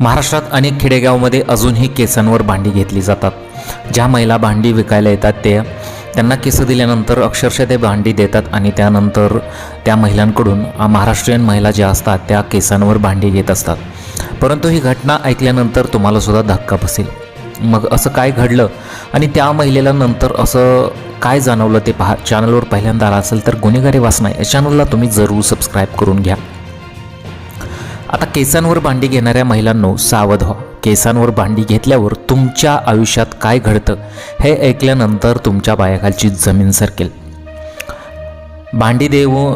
महाराष्ट्रात अनेक खेडेगावमध्ये अजूनही केसांवर भांडी घेतली जातात. ज्या महिला भांडी विकायला येतात ते त्यांना केस दिल्यानंतर अक्षरशः ते भांडी देतात आणि त्यानंतर त्या महिलांकडून महाराष्ट्रीयन महिला ज्या असतात त्या केसांवर भांडी घेत असतात. परंतु ही घटना ऐकल्यानंतर तुम्हाला सुद्धा धक्का बसेल. मग असं काय घडलं आणि त्या महिलेला नंतर असं काय जाणवलं ते पहा. चॅनलवर पहिल्यांदा आला असेल तर गुन्हेगारी वासना या चॅनलला तुम्ही जरूर सबस्क्राईब करून घ्या. आता केसांवर भांडी घेणाऱ्या महिलांनो सावध व्हा. केसांवर भांडी घेतल्यावर तुमच्या आयुष्यात काय घडतं हे ऐकल्यानंतर तुमच्या पायाखालची जमीन सरकेल. भांडी देऊ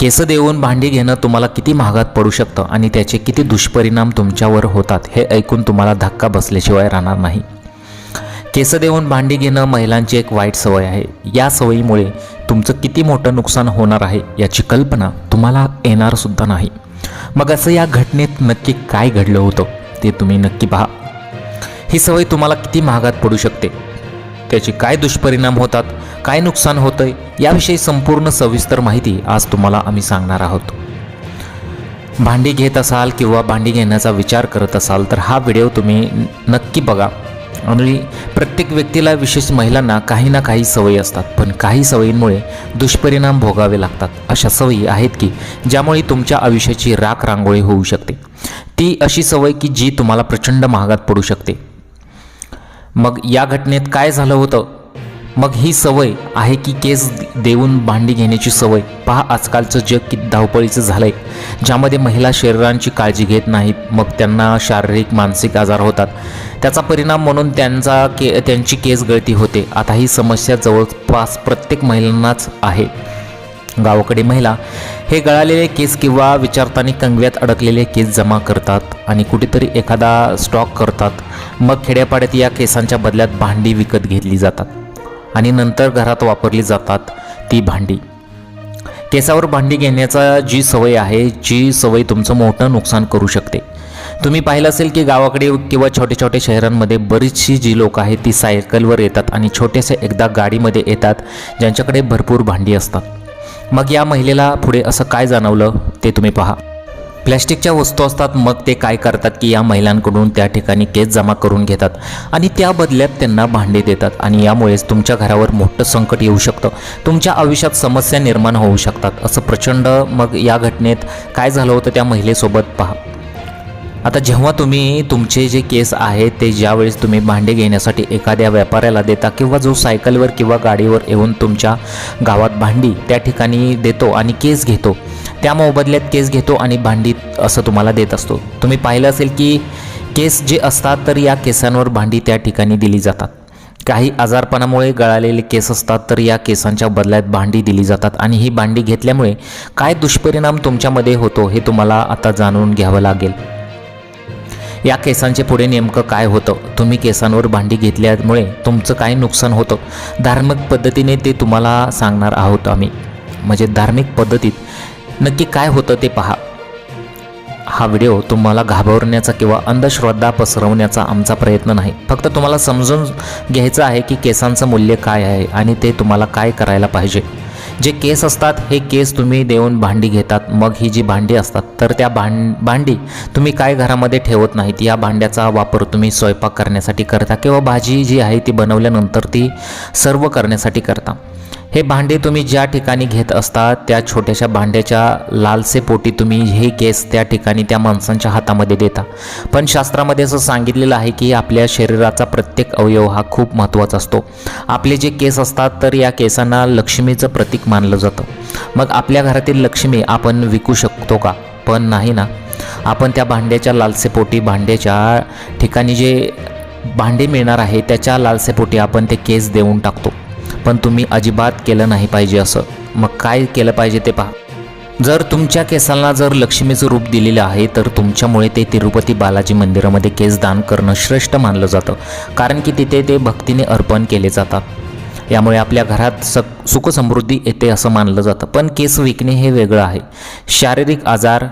केस देऊन भांडी घेणं तुम्हाला किती महागात पडू शकतं आणि त्याचे किती दुष्परिणाम तुमच्यावर होतात हे ऐकून तुम्हाला धक्का बसल्याशिवाय राहणार नाही. केस देऊन भांडी घेणं महिलांची एक वाईट सवय आहे. या सवयीमुळे तुमचं किती मोठं नुकसान होणार आहे याची कल्पना तुम्हाला येणारसुद्धा नाही. मग असं या घटनेत नक्की काय घडलं होतं ते तुम्ही नक्की पहा. ही सवय तुम्हाला किती महागात पडू शकते. त्याचे काय दुष्परिणाम होतात काय नुकसान होतंय याविषयी संपूर्ण सविस्तर माहिती आज तुम्हाला आम्ही सांगणार आहोत. भांडी घेत असाल किंवा भांडी घेण्याचा विचार करत असाल तर हा व्हिडिओ तुम्ही नक्की बघा. आणि प्रत्येक व्यक्तीला विशेष महिलांना काही ना काही सवयी असतात. पण काही सवयींमुळे दुष्परिणाम भोगावे लागतात. अशा सवयी आहेत की ज्यामुळे तुमच्या आयुष्याची राख रांगोळी होऊ शकते. ती अशी सवय की जी तुम्हाला प्रचंड महागात पडू शकते. मग या घटनेत काय झालं होतं? मग ही सवय आहे की केस देऊन भांडी घेण्याची सवय. पहा आजकालचं जग किती धावपळीचं झालं आहे ज्यामध्ये महिला शरीरांची काळजी घेत नाहीत मग त्यांना शारीरिक मानसिक आजार होतात. त्याचा परिणाम म्हणून त्यांचा के त्यांची केस गळती होते. आता ही समस्या जवळपास प्रत्येक महिलांनाच आहे. गावाकडे महिला हे गळालेले केस किंवा विचारताना कंगव्यात अडकलेले केस जमा करतात आणि कुठेतरी एखादा स्टॉक करतात. मग खेड्यापाड्यात या केसांच्या बदल्यात भांडी विकत घेतली जातात. आणि नंतर घरात वापरली जातात ती भांडी. केसावर भांडी घेण्याचा जी सवय आहे जी सवय तुमचं मोठं नुकसान करू शकते. तुम्ही पाहिलं असेल की गावाकडे किंवा छोट्या छोट्या शहरांमध्ये बरीचशी जी लोक आहेत ती सायकलवर येतात आणि छोट्याशा एकदा गाडीमध्ये येतात ज्यांच्याकडे भरपूर भांडी असतात. मग या महिलेला पुढे असं काय जाणवलं ते तुम्ही पहा. प्लॅस्टिकच्या वस्तू असतात मग ते काय करतात की या महिलांकडून त्या ठिकाणी केस जमा करून घेतात आणि त्या बदल्यात त्यांना भांडे देतात आणि यामुळेच तुमच्या घरावर मोठं संकट येऊ शकतं. तुमच्या आयुष्यात समस्या निर्माण होऊ शकतात. असं प्रचंड मग या घटनेत काय झालं होतं त्या महिलेसोबत पहा. आता जेव्हा तुम्ही तुमचे जे केस आहेत ते ज्यावेळेस तुम्ही भांडे घेण्यासाठी एखाद्या व्यापाऱ्याला देता किंवा जो सायकलवर किंवा गाडीवर येऊन तुमच्या गावात भांडी त्या ठिकाणी देतो आणि केस घेतो त्या मोबदल्यात केस घेतो आणि भांडी असं तुम्हाला देत असतो. तुम्ही पाहिलं असेल की केस जे असतात तर या केसांवर भांडी त्या ठिकाणी दिली जातात. काही आजारपणामुळे गळालेले केस असतात तर या केसांच्या बदल्यात भांडी दिली जातात आणि ही भांडी घेतल्यामुळे काय दुष्परिणाम तुमच्यामध्ये होतो हे तुम्हाला आता जाणून घ्यावं लागेल. या केसांचे पुढे नेमकं काय होतं? तुम्ही केसांवर भांडी घेतल्यामुळे तुमचं काय नुकसान होतं? धार्मिक पद्धतीने ते तुम्हाला सांगणार आहोत आम्ही. म्हणजे धार्मिक पद्धतीत नक्की काय होतं ते पहा. हा व्हिडिओ तुम्हाला घाबरण्याचा किंवा अंधश्रद्धा पसरवण्याचा आमचा प्रयत्न नाही. फक्त तुम्हाला समजून घ्यायचं आहे की केसांचं मूल्य काय आहे आणि ते तुम्हाला काय करायला पाहिजे. जे केस असतात हे केस तुम्ही देऊन भांडी घेतात. मग ही जी भांडी असतात तर त्या भांड भांडी तुम्ही काय घरामध्ये ठेवत नाहीत? या भांड्याचा वापर तुम्ही स्वयंपाक करण्यासाठी करता किंवा भाजी जी आहे ती बनवल्यानंतर ती सर्व करण्यासाठी करता? हे भांडे तुम्ही ज्या ठिकाणी घेत असता त्या छोट्याशा भांड्याच्या लालसे पोटी तुम्ही हे केस त्या ठिकाणी त्या माणसांच्या हातामध्ये देता. पण शास्त्रामध्ये असं सांगितलेलं आहे की आपल्या शरीराचा प्रत्येक अवयव हा खूप महत्त्वाचा असतो. आपले जे केस असतात तर या केसांना लक्ष्मीचं प्रतीक मानलं जातं. मग आपल्या घरातील लक्ष्मी आपण विकू शकतो का? पण नाही ना. आपण त्या भांड्याच्या लालसेपोटी भांड्याच्या ठिकाणी जे भांडे मिळणार आहे त्याच्या लालसेपोटी आपण ते केस देऊन टाकतो. पण तुम्ही अजिबात केलं नाही पाहिजे असं. मग काय केलं पाहिजे ते पहा. जर तुमच्या केसांना जर लक्ष्मीचं रूप दिलेलं आहे तर तुमच्यामुळे ते तिरुपती बालाजी मंदिरामध्ये केस दान करणं श्रेष्ठ मानलं जातं. कारण की तिथे ते भक्तीने अर्पण केले जातात. यामुळे आपल्या घरात सक सुखसमृद्धी येते असं मानलं जातं. पण केस विकणे हे वेगळं आहे. शारीरिक आजार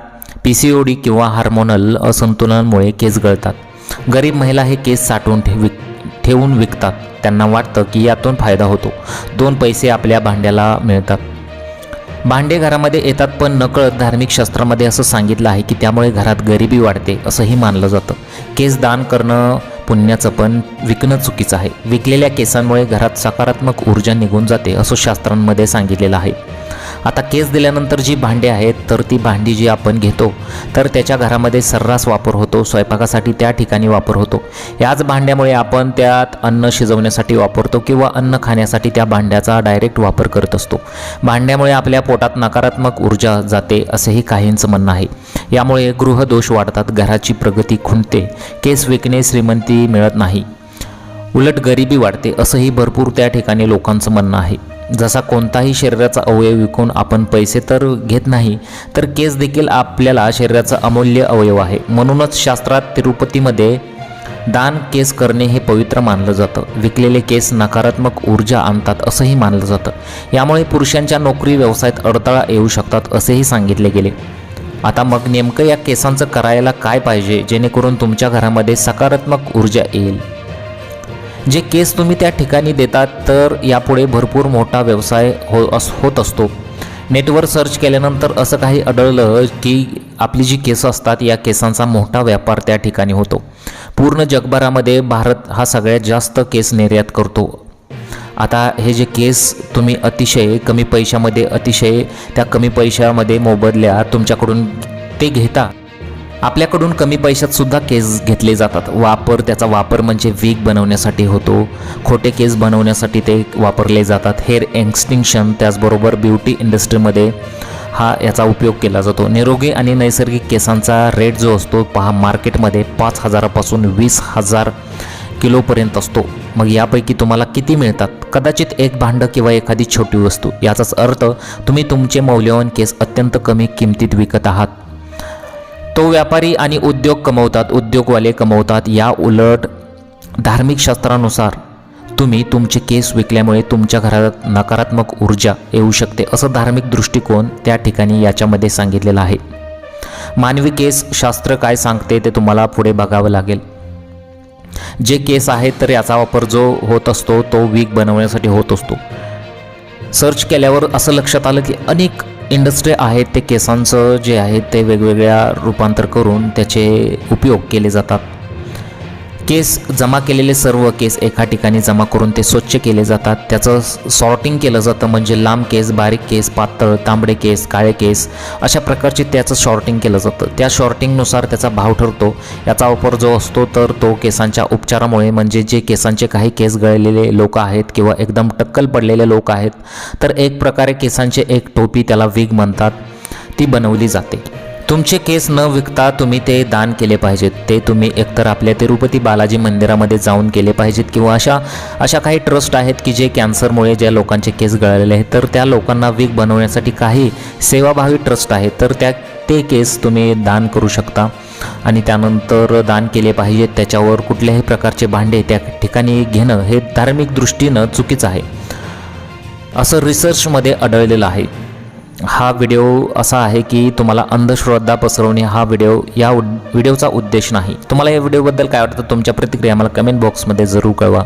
पी सी ओ डी किंवा हार्मोनल असंतुलनामुळे केस गळतात. गरीब महिला हे केस साठवून ठेवी ठेवून विकतात. त्यांना वाटतं की यातून फायदा होतो. दोन पैसे आपल्या भांड्याला मिळतात. भांडे घरामध्ये येतात पण नकळत धार्मिक शास्त्रामध्ये असं सांगितलं आहे की त्यामुळे घरात गरिबी वाढते असंही मानलं जातं. केस दान करणं पुण्याचं पण विकणं चुकीचं आहे. विकलेल्या केसांमुळे घरात सकारात्मक ऊर्जा निघून जाते असं शास्त्रांमध्ये सांगितलेलं आहे. आता केस दिल्यानंतर जी भांडी आहेत तर ती भांडी जी आपण घेतो तर त्याच्या घरामध्ये सर्रास वापर होतो स्वयंपाकासाठी त्या ठिकाणी वापर होतो. याच भांड्यामुळे आपण त्यात अन्न शिजवण्यासाठी वापरतो किंवा अन्न खाण्यासाठी त्या भांड्याचा डायरेक्ट वापर करत असतो. भांड्यामुळे आपल्या पोटात नकारात्मक ऊर्जा जाते असेही काहींचं म्हणणं आहे. यामुळे गृहदोष वाढतात घराची प्रगती खुंटते केस विकणे श्रीमंती मिळत नाही. उलट गरिबी वाढते असंही भरपूर त्या ठिकाणी लोकांचं म्हणणं आहे. जसा कोणताही शरीराचा अवयव विकून आपण पैसे तर घेत नाही तर केस देखील आपल्याला शरीराचा अमूल्य अवयव आहे. म्हणूनच शास्त्रात तिरुपतीमध्ये दान केस करणे हे पवित्र मानलं जातं. विकलेले केस नकारात्मक ऊर्जा आणतात असंही मानलं जातं. यामुळे पुरुषांच्या नोकरी व्यवसायात अडथळा येऊ शकतात असेही सांगितले गेले. आता मग नेमकं या केसांचं करायला काय पाहिजे? जेणेकरून तुमच्या घरामध्ये सकारात्मक ऊर्जा येईल. जे केस तुम्ही त्या ठिकाणी देतात तर यापुढे भरपूर मोठा व्यवसाय हो अस होत असतो. नेटवर सर्च केल्यानंतर असं काही आढळलं की आपली जी केस असतात या केसांचा मोठा व्यापार त्या ठिकाणी होतो. पूर्ण जगभरामध्ये भारत हा सगळ्यात जास्त केस निर्यात करतो. आता हे जे केस तुम्ही अतिशय कमी पैशामध्ये अतिशय त्या कमी पैशामध्ये मोबदल्या तुमच्याकडून ते घेता. आपल्याकडून कमी पैशात सुद्धा केस घेतले जातात. वापर त्याचा वापर म्हणजे वीक बनवण्यासाठी होतो. खोटे केस बनवण्यासाठी ते वापरले जातात. हेअर एक्सटिंक्शन त्याचबरोबर ब्युटी इंडस्ट्रीमध्ये हा याचा उपयोग केला जातो. निरोगी आणि नैसर्गिक केसांचा रेट जो असतो पहा मार्केटमध्ये पाच हजारापासून वीस हजार किलोपर्यंत असतो. मग यापैकी तुम्हाला किती मिळतात? कदाचित एक भांडं किंवा एखादी छोटी वस्तू. याचाच अर्थ तुम्ही तुमचे मौल्यवान केस अत्यंत कमी किमतीत विकत आहात. तो व्यापारी आणि उद्योग कमवतात उद्योगवाले कमवतात. या उलट धार्मिक शास्त्रानुसार तुम्ही तुमचे केस विकल्यामुळे तुमच्या घरात नकारात्मक ऊर्जा येऊ शकते असं धार्मिक दृष्टिकोन त्या ठिकाणी याच्यामध्ये सांगितलेलं आहे. मानवी केस शास्त्र काय सांगते ते तुम्हाला पुढे बघावं लागेल. जे केस आहेत तर याचा वापर जो होत असतो तो वीक बनवण्यासाठी होत असतो. सर्च केल्यावर असं लक्षात आलं की अनेक इंडस्ट्री आहेत ते केसांचं जे आहे ते वेगवेगळ्या रूपांतर करून त्याचे उपयोग केले जातात. केस जमा केलेले सर्व केस एका ठिकाणी जमा करून ते स्वच्छ केले जातात. त्याचं सॉर्टिंग केलं जातं म्हणजे लांब केस बारीक केस पातळ तांबडे केस काळे केस अशा प्रकारचे त्याचं शॉर्टिंग केलं जातं. त्या शॉर्टिंगनुसार त्याचा भाव ठरतो. याचा वापर जो असतो तर तो केसांच्या उपचारामुळे म्हणजे जे केसांचे काही केस गळलेले लोक आहेत किंवा एकदम टक्कल पडलेले लोक आहेत तर एक प्रकारे केसांचे एक टोपी त्याला विग म्हणतात. ती बनवली जाते. तुमचे केस न विकता तुम्ही ते दान केले पाहिजेत. ते तुम्ही एकतर आपल्या तिरुपती बालाजी मंदिरामध्ये जाऊन केले पाहिजेत किंवा अशा अशा काही ट्रस्ट आहेत की जे कॅन्सरमुळे ज्या लोकांचे केस गळलेले आहेत. तर त्या लोकांना वीक बनवण्यासाठी काही सेवाभावी ट्रस्ट आहेत तर त्या ते केस तुम्ही दान करू शकता. आणि त्यानंतर दान केले पाहिजेत. त्याच्यावर कुठल्याही प्रकारचे भांडे त्या ठिकाणी घेणं हे धार्मिक दृष्टीनं चुकीचं आहे. असं रिसर्चमध्ये आढळलेलं आहे. हा व्हिडिओ असा आहे की तुम्हाला अंधश्रद्धा पसरवणे हा व्हिडिओ या उड व्हिडिओचा उद्देश नाही. तुम्हाला या व्हिडिओबद्दल काय वाटतं? तुमच्या प्रतिक्रिया मला कमेंट बॉक्समध्ये जरूर कळवा.